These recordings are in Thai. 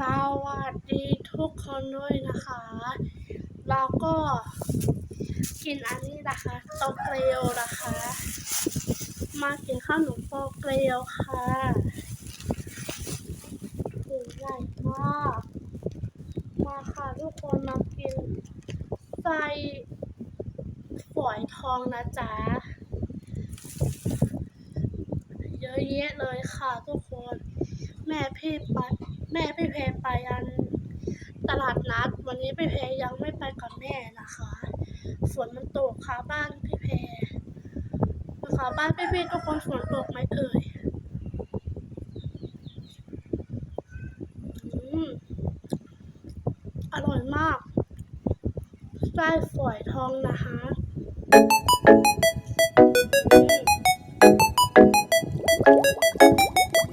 สวัสดีทุกคนด้วยนะคะ เราก็กินอันนี้นะคะโตเกียวนะคะ มากินข้าวหนมโตเกียวค่ะถึงใหญ่มาก มาค่ะทุกคนมากินไส้ฝอยทองนะจ๊ะ เยอะแยะเลยค่ะทุกคน แม่พี่ไป แม่พี่เพไปอันตลาดนัด วันนี้พี่เพยังไม่ไปกับแม่นะคะฝนมันตกค่ะบ้านพี่เพนะคะบ้านพี่เพทุกคนฝนตกไหมเอ่ยอืมอร่อยมากไส้ฝอยทองนะคะ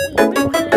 อืมอร่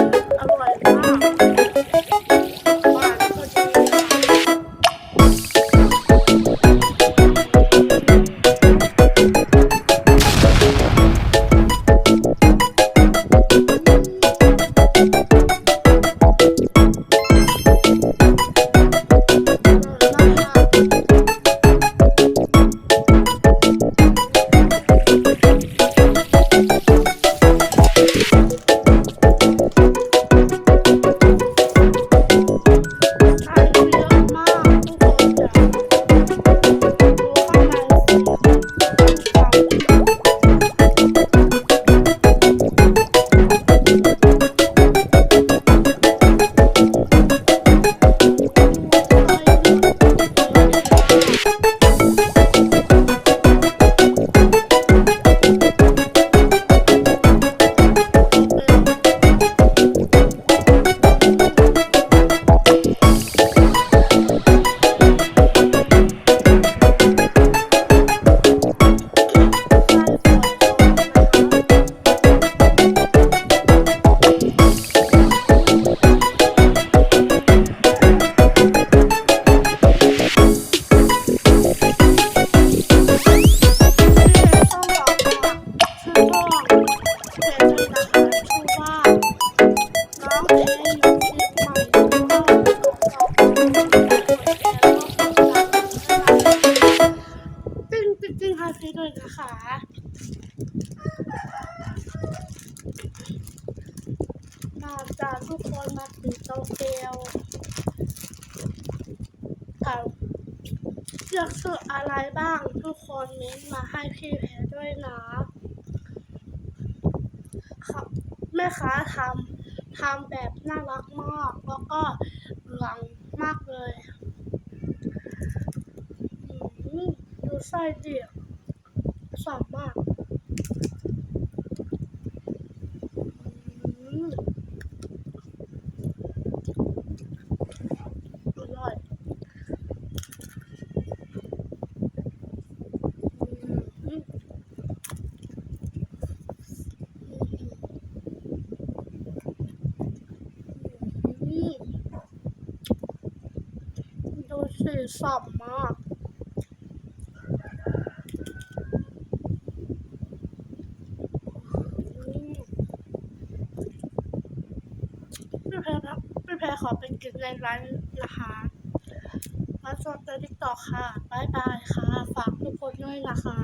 มาจากทุกคนมาถึงโตเกียวแต่เลือกซื้ออะไรบ้างทุกคนเม้นมาให้พี่แพรด้วยนะครับแม่ค้าทำทำแบบน่ารักมาก แล้วก็หลืองมากเลยดูไส้ดิสดมากอืม อร่อยอืมอืมดู สิสับมากอืมพี่แพ้ครับไม่แพ้ขอเป็นกินในร้านนะคะมาชมในติ๊กต็อกค่ะ บ๊ายบายค่ะ ฝากทุกคนด้วยนะคะ